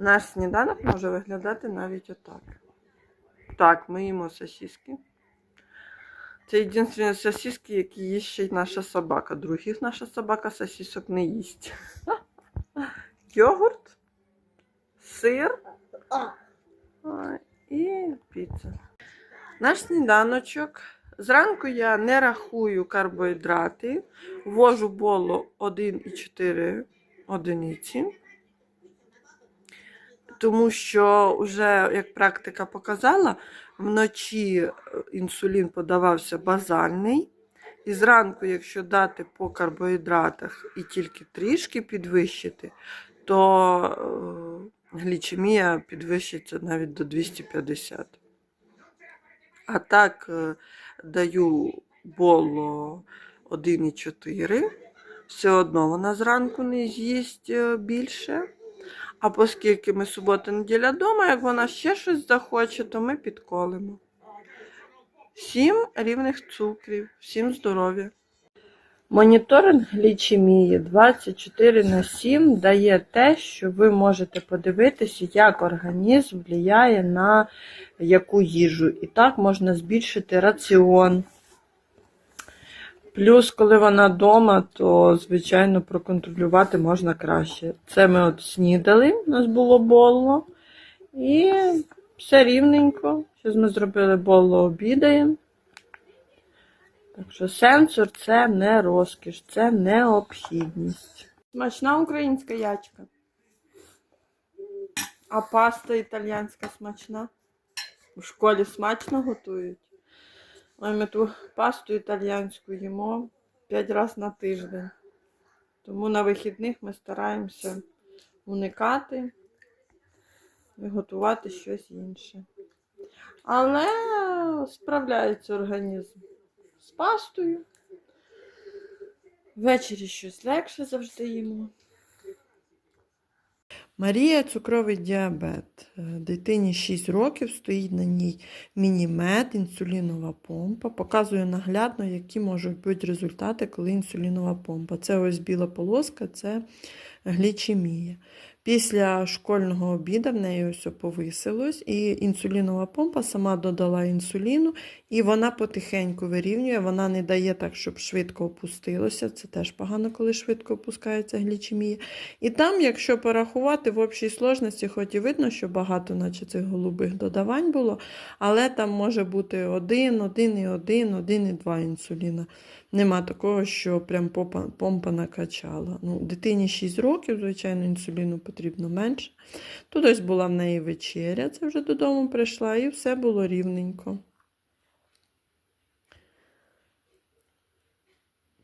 Наш сніданок може виглядати навіть отак. Так, ми їмо сосиски. Це єдині сосиски, які їсть ще й наша собака. Других наша собака сосисок не їсть. Йогурт, сир і піца. Наш сніданочок. Зранку я не рахую карбоїдрати, ввожу боло 1,4 одиниці. Тому що вже, як практика показала, вночі е, інсулін подавався базальний. І зранку, якщо дати по карбоїдратах і тільки трішки підвищити, то е, глічемія підвищиться навіть до 250. А так е, даю боло 1,4. Все одно вона зранку не з'їсть більше. А оскільки ми субота неділя вдома, як вона ще щось захоче, то ми підколимо. Всім рівних цукрів, всім здоров'я. Моніторинг глічемії 24 на 7 дає те, що ви можете подивитися, як організм впливає на яку їжу. І так можна збільшити раціон. Плюс, коли вона вдома, то, звичайно, проконтролювати можна краще. Це ми от снідали, у нас було боло. І все рівненько. Зараз ми зробили боло, обідаємо. Так що сенсор це не розкіш, це необхідність. Смачна українська ячка. А паста італійська смачна. У школі смачно готують. Ми ту пасту італійську їмо 5 разів на тиждень. Тому на вихідних ми стараємося уникати і готувати щось інше. Але справляється організм з пастою. Ввечері щось легше завжди їмо. Марія цукровий діабет. Е, Дитині 6 років, стоїть на ній мінімет, інсулінова помпа. Показую наглядно, які можуть бути результати, коли інсулінова помпа. Це ось біла полоска, це глічемія. Після школьного обіду в неї ось повисилось, і інсулінова помпа сама додала інсуліну, і вона потихеньку вирівнює, вона не дає так, щоб швидко опустилося. Це теж погано, коли швидко опускається глічемія. І там, якщо порахувати в общій сложності, хоч і видно, що багато, наче цих голубих додавань було, але там може бути 1, 1,1, 1,2 інсуліна. Нема такого, що прям попа, помпа накачала. Ну, дитині 6 років, звичайно, інсуліну потрібно менше. Тут ось була в неї вечеря, це вже додому прийшла, і все було рівненько.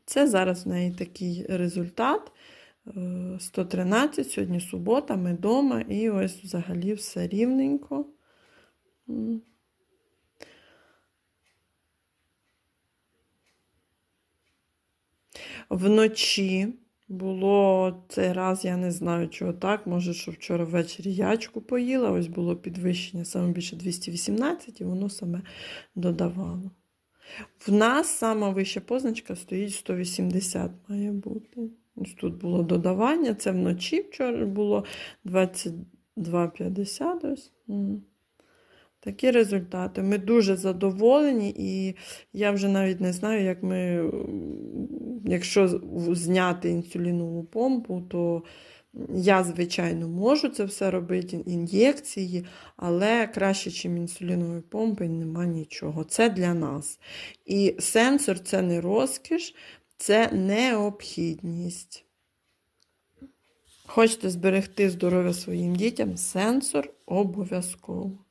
Це зараз в неї такий результат. Е, 113, сьогодні субота, ми вдома, і ось взагалі все рівненько. Вночі було цей раз, я не знаю, чого так. Може, що вчора ввечері ячку поїла, ось було підвищення саме більше 218, і воно саме додавало. В нас сама вища позначка стоїть 180 має бути. Ось тут було додавання, це вночі вчора було 22,50. Ось. Такі результати. Ми дуже задоволені, і я вже навіть не знаю, як ми, якщо зняти інсулінову помпу, то я, звичайно, можу це все робити, ін'єкції, але краще, ніж інсулінової помпи, нема нічого. Це для нас. І сенсор це не розкіш, це необхідність. Хочете зберегти здоров'я своїм дітям, сенсор обов'язково.